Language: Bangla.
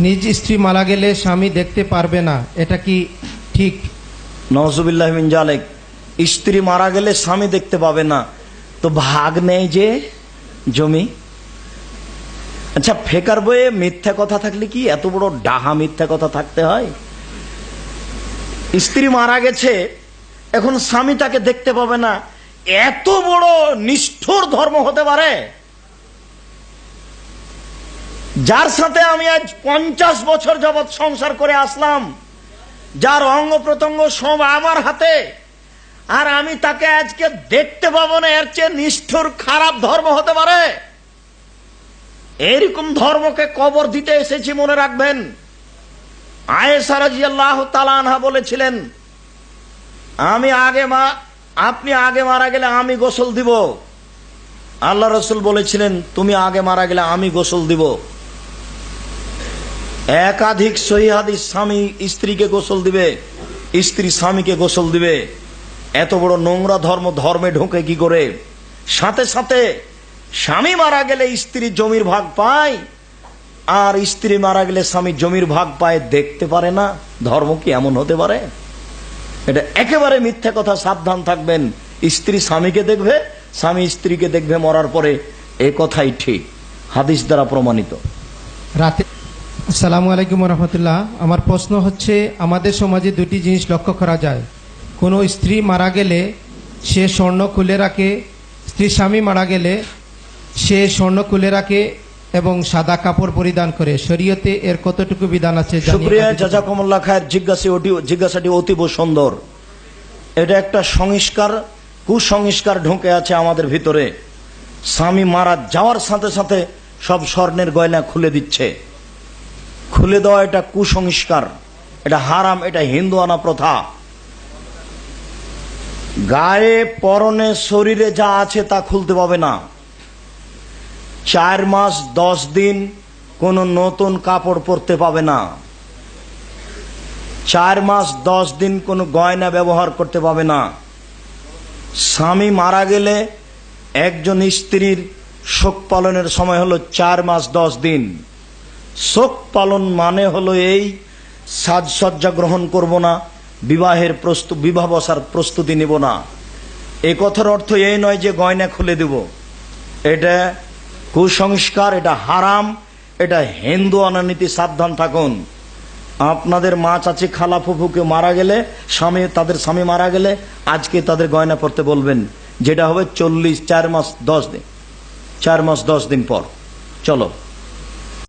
নিজ স্ত্রী মারা গেলে স্বামী দেখতে পারবে না। এটা কি ঠিক? নজুবিল্লাহ মিন জালেক। স্ত্রী মারা গেলে স্বামী দেখতে পাবে না। তো ভাগ নেই যে জমি। আচ্ছা ফেকার বইয়ে মিথ্যা কথা থাকলে কি এত বড় ডাহা মিথ্যা কথা থাকতে হয়? স্ত্রী মারা গেছে, এখন স্বামী তাকে দেখতে পাবে না। এত বড় নিষ্ঠুর ধর্ম হতে পারে। যার সাথে আমি আজ পঞ্চাশ বছর যাবৎ সংসার করে আসলাম, যার অঙ্গ প্রত্যঙ্গ সব আমার হাতে, আর আমি তাকে আজকে দেখতে পাবো না, এর চেয়ে নিষ্ঠুর, খারাপ ধর্ম হতে পারে। এইরকম ধর্মকে কবর দিতে এসেছি, মনে রাখবেন। আয়েসা রাজিয়াল্লাহ তালানহা বলেছিলেন, আমি আগে মা, আপনি আগে মারা গেলে আমি গোসল দিব। আল্লাহ রসুল বলেছিলেন, তুমি আগে মারা গেলে আমি গোসল দিব। একাধিক সহিহাদিস স্বামী স্ত্রীকে গোসল দিবে, স্ত্রী স্বামীকে গোসল দিবে। এত বড় নোংরা ধর্ম, ধর্মে ঢোকে কি করে? সাথে সাথে স্বামী মারা গেলে স্ত্রী জমির ভাগ পায়, আর স্ত্রী মারা গেলে স্বামী জমির ভাগ পায় দেখতে পারে না। ধর্ম কি এমন হতে পারে? এটা একেবারে মিথ্যা কথা, সাবধান থাকবেন। স্ত্রী স্বামীকে দেখবে, স্বামী স্ত্রীকে দেখবে মরার পরে এ কথাই ঠিক, হাদিস দ্বারা প্রমাণিত। রাতে আসসালামু আলাইকুম রহমতুল্লাহ আমার প্রশ্ন হচ্ছে আমাদের সমাজে দুটি জিনিস লক্ষ্য করা যায়। কোনো স্ত্রী মারা গেলে সে স্বর্ণ খুলে রাখে স্ত্রী স্বামী মারা গেলে সে স্বর্ণ খুলে রাখে এবং সাদা কাপড় পরিধান করে। শরীয়তে এর কতটুকু বিধান আছে জানিয়ে সুপ্রিয়া কাজে- জাজাকুমুল্লাহ খায়ের জিজ্ঞাসা ওটি জিজ্ঞাসাটি অতীব সুন্দর। এটা একটা সংস্কার কুসংস্কার ঢুকে আছে আমাদের ভিতরে। স্বামী মারা যাওয়ার সাথে সাথে সব স্বর্ণের গয়না খুলে দিচ্ছে। খুলে দেওয়া এটা কুসংস্কার, এটা হারাম, এটা হিন্দু আনা প্রথা। গায়ে, পরনে, শরীরে যা আছে তা খুলতে পাবে না। চার মাস, দশ দিন কোনো নতুন কাপড় পরতে পাবে না। চার মাস, দশ দিন কোনো গয়না ব্যবহার করতে পাবে না। স্বামী মারা গেলে একজন স্ত্রীর শোক পালনের সময় হলো চার মাস, দশ দিন। শোক পালন মানে হলো এই সাজসজ্জা গ্রহণ করব না, বিবাহের প্রস্তু, বিবাহ বসার প্রস্তুতি নিব না। এ কথার অর্থ এই নয় যে গয়না খুলে দেব। এটা কুসংস্কার, এটা হারাম, এটা হিন্দু অনানীতি সাবধান থাকুন। আপনাদের মা চাচি খালা ফুফুকে মারা গেলে, স্বামী, তাদের স্বামী মারা গেলে আজকে তাদের গয়না পড়তে বলবেন, যেটা হবে চল্লিশ, চার মাস, দশ দিন। চার মাস, দশ দিন পর। চলো।